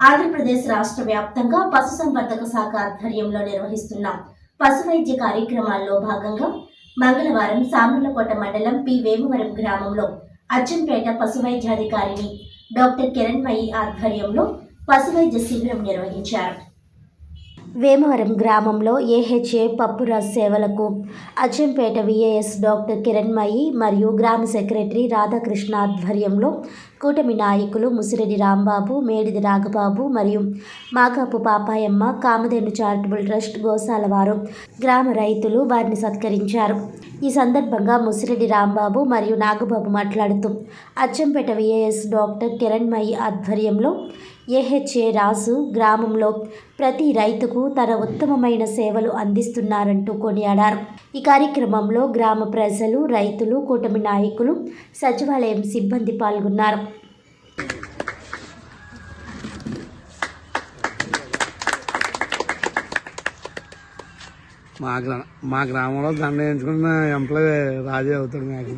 ఆంధ్రప్రదేశ్ రాష్ట్ర వ్యాప్తంగా పశుసంవర్ధక శాఖ ఆధ్వర్యంలో నిర్వహిస్తున్న పశు వైద్య కార్యక్రమాల్లో భాగంగా మంగళవారం సామర్లకోట మండలం పి. వేమవరం గ్రామంలో అచ్చంపేట పశు వైద్యాధికారిని డాక్టర్ కిరణ్మయి ఆధ్వర్యంలో పశు వైద్య శిబిరం నిర్వహించారు. వేమవరం గ్రామంలో ఏహెచ్ఏ పప్పురాజ్ సేవలకు అచ్చంపేట విఏఎస్ డాక్టర్ కిరణ్మయి మరియు గ్రామ సెక్రటరీ రాధాకృష్ణ ఆధ్వర్యంలో కూటమి నాయకులు ముసిరెడ్డి రాంబాబు మేడిది రాఘబాబు మరియు మాకాపు పాపాయమ్మ కామధేను చారిటబుల్ ట్రస్ట్ గోశాల వారు గ్రామ రైతులు వారిని సత్కరించారు. ఈ సందర్భంగా ముసిరెడ్డి రాంబాబు మరియు నాగబాబు మాట్లాడుతూ అచ్చంపేట విఏఎస్ డాక్టర్ కిరణ్మయి ఆధ్వర్యంలో ఏహెచ్ఏ రాజు గ్రామంలో ప్రతి రైతుకు తన ఉత్తమమైన సేవలు అందిస్తున్నారంటూ కొనియాడారు. ఈ కార్యక్రమంలో గ్రామ ప్రజలు రైతులు కూటమి నాయకులు సచివాలయం సిబ్బంది పాల్గొన్నారు. మా గ్రా మా గ్రామంలో దండ వేయించుకున్న ఎంప్లాయ్ రాజే అవుతాడు నాకు